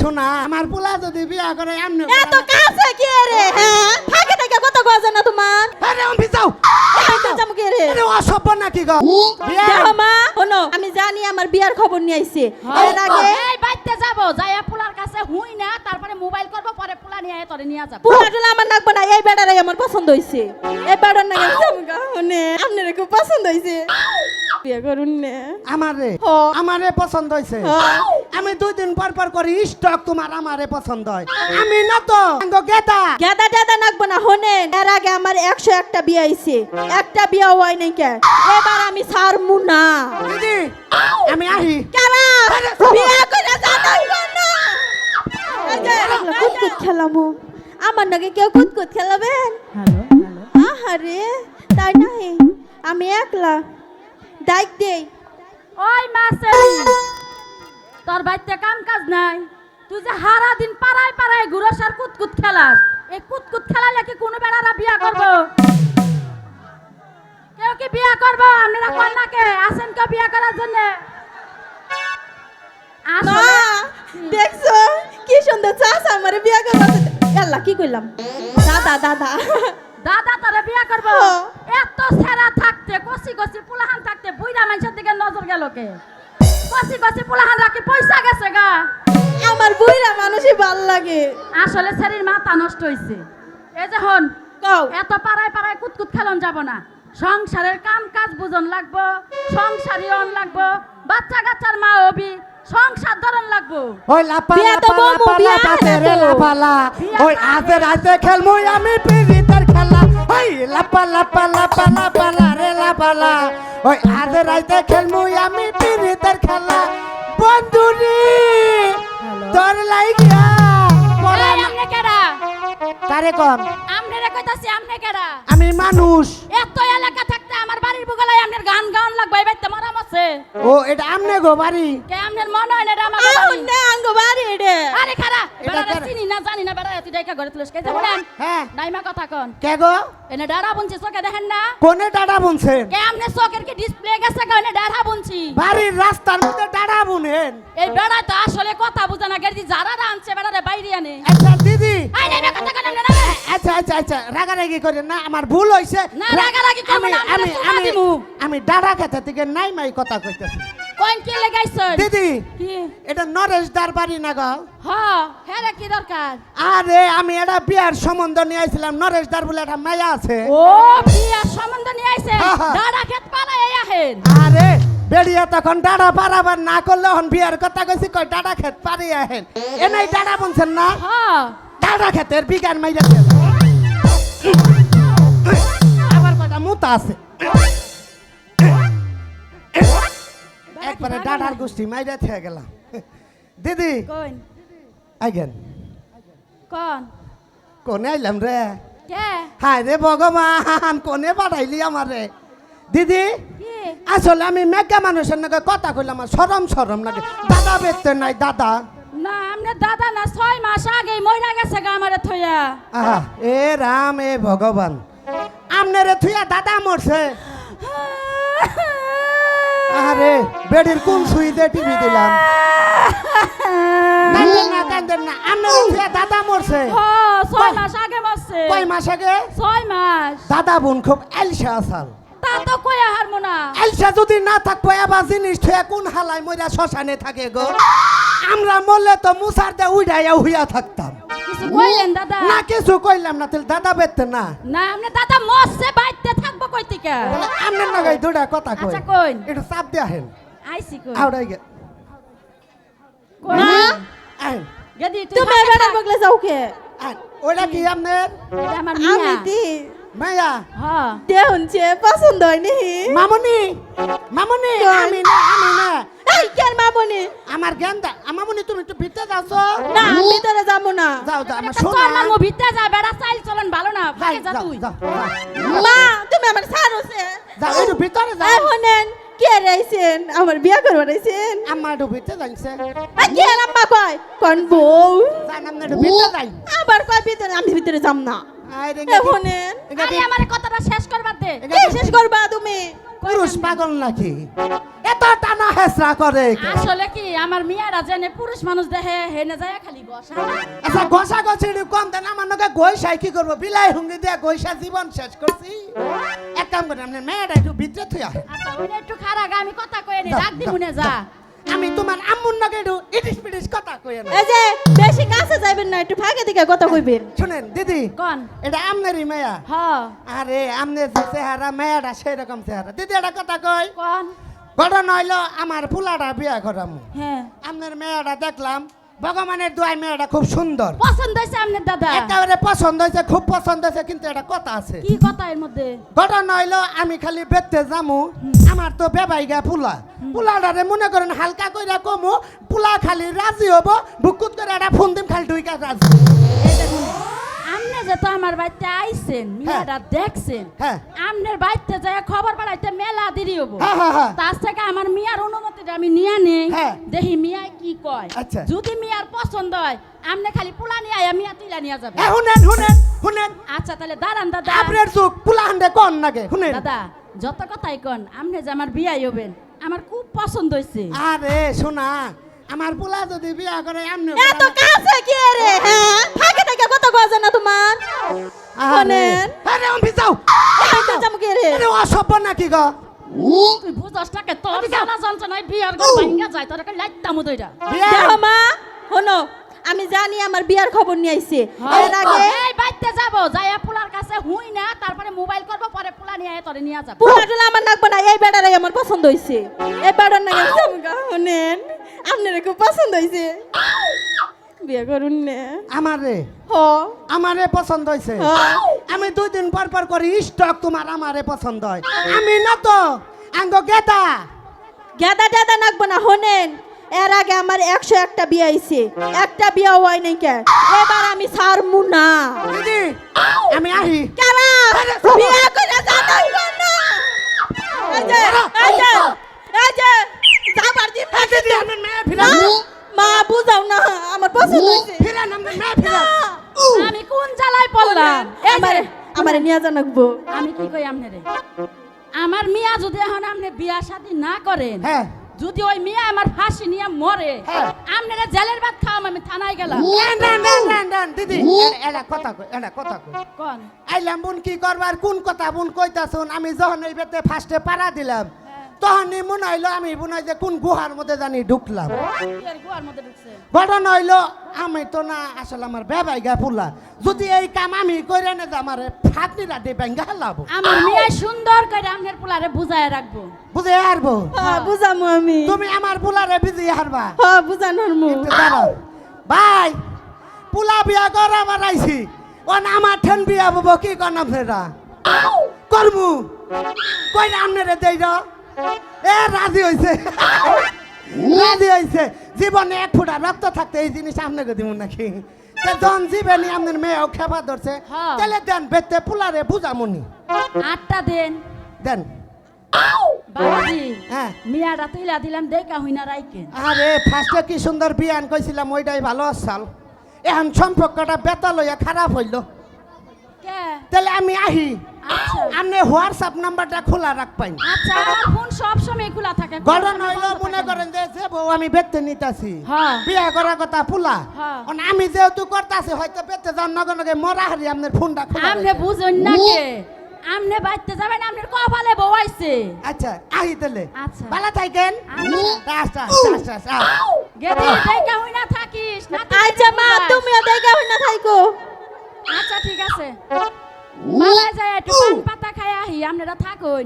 শোনা আমার পোলা যদি বিয়া করে এমনি এত কাছে কি রে হ্যাঁ? থাকে থাকে কত গজে না তোমার? আরে আমি যাও। আমি জানি আমার বিয়ার খবর নিয়ে আইছে। এর আগে এই বাইতে যাব যাইয়া পোলার কাছে হুই না তারপরে মোবাইল করব পরে পোলা নিয়ে আয় তোরে নিয়ে যাব। পুরা টুলা আমার নাকবো না এই বেটারাই আমার পছন্দ হইছে। এই বেটার নাকি জামনে আপনার খুব পছন্দ হইছে। বিয়ে করুন না। আমারে? আমারে পছন্দ হয়েছে হ। আমি দুই দিন পর পর করি স্টক তোমার আমারে পছন্দ হয়। আমি না তো গেদা। গেদা টেদা নাকবো না হোনেন। এর আগে আমার একশো একটা বিয়ে আইছে একটা বিয়ে হয় নাই কে? এবার আমি সারমু না। দিদি আমি আহি। কেলা? বিয়ে করে জানাই না। কুতকুত খেলামু। আমার নাকি কেউ কুতকুত খেলাবেন? আহারে তাই নাই আমি একলা। ডাইক দেই ওই মাসে তোর বাইতে কাম কাজ নাই। তুই যে হারা দিন পাড়ায় পাড়ায় ঘুরস আর কুতকুত খেলাস এই কুতকুত খেলালে কি কোনো বেড়ারা বিয়া করব? কেউ কি বিয়া করব? আপনারা কন্যাকে আসেন কেউ বিয়া করার জন্য? দেখছ? কি সুন্দর চাষ আমার বিয়ে করব আল্লাহ কি কইলাম? দাদা দাদা। দাদা তোরে বিয়া করব? ও। এত সেরা থাকতে কষি কষি পুলাহান বুইরা মানুষের দিকে নজর গেল কে? কষি কষি পুলাহান রাখি পয়সা গেছে গা। আমার বুইরা মানুষই ভালো লাগে। আসলে শরীর মাথা নষ্ট হইছে। এই যে হন এত পাড়ায় পাড়ায় কুতকুত খেলন যাব না। সংসারের কাম কাজ বুঝন লাগবো সংসারী অন লাগবো বাচ্চা কাচ্চার মা হবি সংসার ধরন লাগবো। ওই লাপা লাপা লাপা তেরে লাপালা ওই। আজে রাতে খেলমু আমি পিরিতের খেলা। ওই লাপা লাপা লাপা লাপা লা রে লাপালা ওই আজে রাইতে খেলমু আমি পিরিতের খেলা। বন্ধুরি তোর লাইগা আমনে কেডা? তারে কম? আমনে রে কইতাছি আমনে কেডা? আমি মানুষ। এত এলাকা থাকতে আমার বাড়ির বুগলায় আমনের গান গান লাগবে আছে? ও এটা আমনে গো বাড়ি। কে আমনের মনে হয় না এটা আমার বাড়ি। না আঙ্গ বাড়ি রে। আরে খারা এটা কারা? চিনি না জানি না বেড়ারে তুই ডাইকা ঘরে তুলিস। কে বলেন? হ্যাঁ। নাইমা কথা কন। কে গো? এনে ডাড়া বুনছি চোখে দেখেন না? কোনে টাটা বুনছেন কে আমনে চোখের কি ডিসপ্লে গেছে এনে ডাড়া বুনছি? বাড়ির রাস্তার মধ্যে টাটা বুনেন। এই বেড়া তো আসলে কথা বুঝে না গেড়ি যারা আনছে বেড়ারে বাইরে আনে। আচ্ছা দিদি। আই নাইমা কথা কন আমনে না আচ্ছা আচ্ছা আচ্ছা রাগারাগি করেন না আমার ভুল হইছে। না, রাগারাগি করব আমি না, আমি আমি আমি ডাড়া খেতে থেকে নাই মাই কথা কইতেছি। কোন কি লাগাইছন দিদি কি? এটা নরেশ দার বাড়ি না গো? হ্যাঁ রে, কি দরকার? আরে আমি এটা বিয়ার সম্বন্ধ নিয়ে আইছিলাম নরেশ দার বলে একটা মায়া আছে। ও বিয়া সম্বন্ধ নিয়ে আইছে? হ্যাঁ, হ্যাঁ। ডাড়া খেত পালাই আহেন আরে বেরিয়া তখন ডাড়া পারাবার না করলে হন বিয়ার কথা কইছি কই ডাড়া খেত পারি আহেন এনেই ডাড়া বলছেন না? হ। ডাড়া খেতের বিজ্ঞান মাইয়া আবার কটা মুতা আছে। একবারে ডাড়ার গোষ্ঠী মাইরা থেকে গেলাম। দিদি কোন? আইগেন। কোন? কোনে আইলাম রে? হায় রে ভগবান কোনে পাঠাইলি আমারে? দিদি আসলে আমি মেঘা মানুষের নাকি কথা কইলাম আমার সরম সরম লাগে। দাদা বেচতে নাই দাদা। না আমনে দাদা না ছয় মাস আগে মইরা গেছে গা আমারে থইয়া। আহা এ রাম এ ভগবান। আমনে রে থুইয়া দাদা মরছে। আরে বেডির কোন সুই দিয়ে টিভি দিলাম? কান্দেন না কান্দেন না? আমনেরে দাদা মরছে। ছয় মাস আগে মরছে। কয় মাস আগে? ছয় মাস। দাদা বোন খুব আসাল। তা তো কইয়া হারমো না এলসা যদি না থাকব এবার জিনিস থুয়া কোন হালাই মইরা শ্মশানে থাকে গো? আমরা মরলে তো মুসার দে উড়াইয়া হুইয়া থাকতাম। কিছু কইলেন দাদা? না কিছু কইলাম না তাহলে দাদা বেচতে না। না আমনে দাদা মরছে বাইতে থাকব কই থেকে তাহলে আমনের নাগাই দুটা কথা কই। আচ্ছা কইন। একটু চাপ দিয়ে আহেন। আইছি কই আউড়াই গে। কই মা গদি তুই তুমি বেড়া বগলে যাও কে? ওটা কি আপনার এটা আমার আমি দি। মাইয়া হ্যাঁ। দেহুন চে পছন্দ হয়নি। মামুনি? মামুনি? আমি না আমি না। এই কেন মামনি? আমার জ্ঞান দা মামুনি তুমি একটু ভিতরে যাচ্ছ। না ভিতরে যাব না। যাও যাও আমার এটা শোনা তোর মামু ভিতরে যা বেড়া চাইল চলন ভালো না যাই ভাগে যা যাও তুই। যাও মা তুমি আমার সারুছে যাও একটু ভিতরে যাও। হনেন কে রাইছেন আমার বিয়া করবার রাইছেন আমার একটু ভিতরে যাইছে। কে আম্মা কয়? কোন বউ? যান আপনি একটু ভিতরে যাই। আবার কয় ভিতরে? আমি ভিতরে যাম না। আরে আমার কথাটা শেষ করবার দে। শেষ করবা তুমি? পুরুষ পাগল নাকি? এত টানা হেসরা করে? আসলে কি আমার মিয়ারা জেনে পুরুষ মানুষ দেখে হেনে যায় খালি বসা আচ্ছা ঘষা গছি কম দেন আমার নাকি গৈসাই কি করব? বিলাই হুঙ্গি দিয়ে গৈসা জীবন শেষ করছি। এক কাম করি আপনার মেয়েটা একটু ভিতরে থুয়া। আচ্ছা ওইটা একটু খারাপ আমি কথা কয়ে নি ডাক দিমুনে যা। আমি তোমার আম্মুর নাকি একটু ইটিস পিটিস কথা কই না। এই যে বেশি কাছে যাবেন না একটু ফাঁকে দিকে কথা কইবেন। শুনেন দিদি কোন? এটা আমনেরই মেয়া। হ। আরে আমনের যে চেহারা মেয়াটা সেই রকম চেহারা। দিদি এটা কথা কই কোন? ঘটনা হইল আমার ফুলাটা বিয়া করামু হ্যাঁ। আপনার মেয়েটা দেখলাম ভগবানের দোয়ায় মেয়েটা খুব সুন্দর। পছন্দ হয়েছে আপনার দাদা? একেবারে পছন্দ হয়েছে খুব পছন্দ হয়েছে কিন্তু এটা কথা আছে। কি কথা এর মধ্যে? ঘটনা হইল আমি খালি বেতে যামু আমার তো বেবাইগা পুলা পুলাটারে মনে করেন হালকা কইরা কমু পুলা খালি রাজি হব বুকুত করে একটা ফোন দিম খালি রাজি। এই দেখুন আপনি যে তো আমার বাড়িতে আইছেন মিয়াটা দেখছেন হ্যাঁ। আপনার বাড়িতে যায় খবর পাড়াইতে মেলা দেরি হব। হ্যাঁ হ্যাঁ হ্যাঁ। তার থেকে আমার মিয়ার অনুমতিটা আমি নিয়ে নেই। হ্যাঁ। দেখি মিয়া কি কয়। আচ্ছা। যদি মিয়ার পছন্দ হয় আমনে খালি পুলা নিয়ে আয়া মিয়া তুইলা নিয়ে যাবে। এ শুনেন শুনেন শুনেন আচ্ছা তাহলে দাঁড়ান দাদা। আপনার চোখ পুলা হান্ডে কন নাগে শুনেন দাদা যত কথাই কন আমনে যে আমার বিয়াই হবেন আমার খুব পছন্দ হয়েছে আরে শোনা আমার পুলা যদি বিয়া করে আমনে এত কাছে কি রে হ্যাঁ? কথা যায় না? তোমার শোনেন। আরে আমি যাও এত চামু কি রে আরে অসভ্য নাকি গো? তুই বুঝস টাকে তোর জ্বালা যন্ত্রণায় বিয়ার ঘর ভাঙ্গা যায় তোর লাইতাম দইরা বিয়া দেখো মা শোনো আমি জানি আমার বিয়ার খবর নিয়ে আইছে এর আগে? এই বাইতে যাব যাইয়া পুলার কাছে হুই না তারপরে মোবাইল করব পরে পুলা নিয়ে আয়া তোরে নিয়ে যাব। পুরা টুলা আমার নাকবো না এই বেড়ারাই আমার পছন্দ হইছে এই বেড়ার নাকি শুনেন। আপনার খুব পছন্দ হইছে বিয়ে করুন নে। আমারে? হ। আমারে পছন্দ হ্যাঁ। আমি দুই দিন পর পর করি স্টক তোমার আমারে পছন্দ হয়। আমি না তো আঙ্গ গেতা গেদা টেদা নাকবো না শোনেন এর আগে আমার একশো একটা বিয়ে আইছে একটা বিয়ে হয় নাই কে? এবার আমি ছাড়মু না। দিদি আমি আহি। কারা বিয়ে করে জানাই না। এই যে এই যে এই যে যাবার দিন এ দিদি আমি মেয়ে ফিরা মা বুঝাও না আমার পছন্দ হইছে ফিরা আমি মেয়ে ফিরা। আমি কোন জ্বালায় পড়লাম? আমারে আমারে নিয়ে জানাকবো আমি কি কই আমনে আমার মিয়া যদি এখন আপনি বিয়া শাদী না করেন হ্যাঁ। যদি ওই মিয়া আমার ফাঁসি নিয়ে মরে হ্যাঁ। আপনারা জেলের ভাত খাওয়াম আমি থানায় গেলাম। না না না না না দিদি। এটা কথা কই এটা কথা কই। কোন? আইলাম বোন কি করবার? কোন কথা বোন কইতাছুন? আমি যখন এই বেতে ফার্স্টে পাড়া দিলাম তখনই মনে হইল আমি মনে হয় যে কোন গুহার মধ্যে জানি ঢুকলাম। ঘটনা হইল আমি তো না আসলে আমার বেবাই গা ফুলা। যদি এই কাম আমি করে না যে আমার ফাটনিরা দিয়ে ব্যাঙ্গা হালাবো। আমার মিয়া সুন্দর করে আপনার পোলারে বুঝায় রাখব। বুঝে হারবো? হ্যাঁ বুঝামু আমি। তুমি আমার পুলারে বিজি হারবা। হ্যাঁ ভাই পুলা বিয়া করা বানাইছি ও না আমার ঠেন বিয়া বব কি কন আপনারা করমু। কই না আপনারা দেই র এ রাজি হইছে। রাজি হইছে। জীবনে এক ফুটা রক্ত থাকতে এই জিনিস আপনাকে দিব নাকি? তা যখন জীবনে আপনার মেয়েও খেপা ধরছে। হ্যাঁ। তাহলে দেন বেতে পুলারে বুঝামুনি। আটটা দেন। দেন। হ্যাঁ। মিয়াটা তুইলা দিলাম দেখা হই না রাইকেন আরে ফার্স্টে কি সুন্দর বিয়ান কইছিলাম ওইটাই ভালো আসাল। এখন সম্পর্কটা বেতা লইয়া খারাপ হইল। তাহলে আমি আহি। আচ্ছা। আপনি হোয়াটসঅ্যাপ নাম্বারটা খোলা রাখবেন আচ্ছা আমার ফোন সব সময় খোলা থাকে গঠন হইল মনে করেন যে যে বউ আমি বেতে নিতাছি। হ্যাঁ। বিয়া করার কথা ফুলা। হ্যাঁ। অন আমি যেহেতু করতাছি হয়তো বেতে যান নগে নগে মরা হারি আপনার ফোনটা খোলা রাখেন। বুঝুন না কে? আমনে বাইতে যাবেন আমনের কপালে বউ আইছে। আচ্ছা আহি তাহলে। আচ্ছা। ভালো থাকেন। আচ্ছা। আচ্ছা আচ্ছা গেদি দেখা হই না থাকিস না আচ্ছা মা তুমিও দেখা হই না থাইকো। আচ্ছা ঠিক আছে। মালা যায় একটু পাতা খাই আহি আপনারা থাকুন।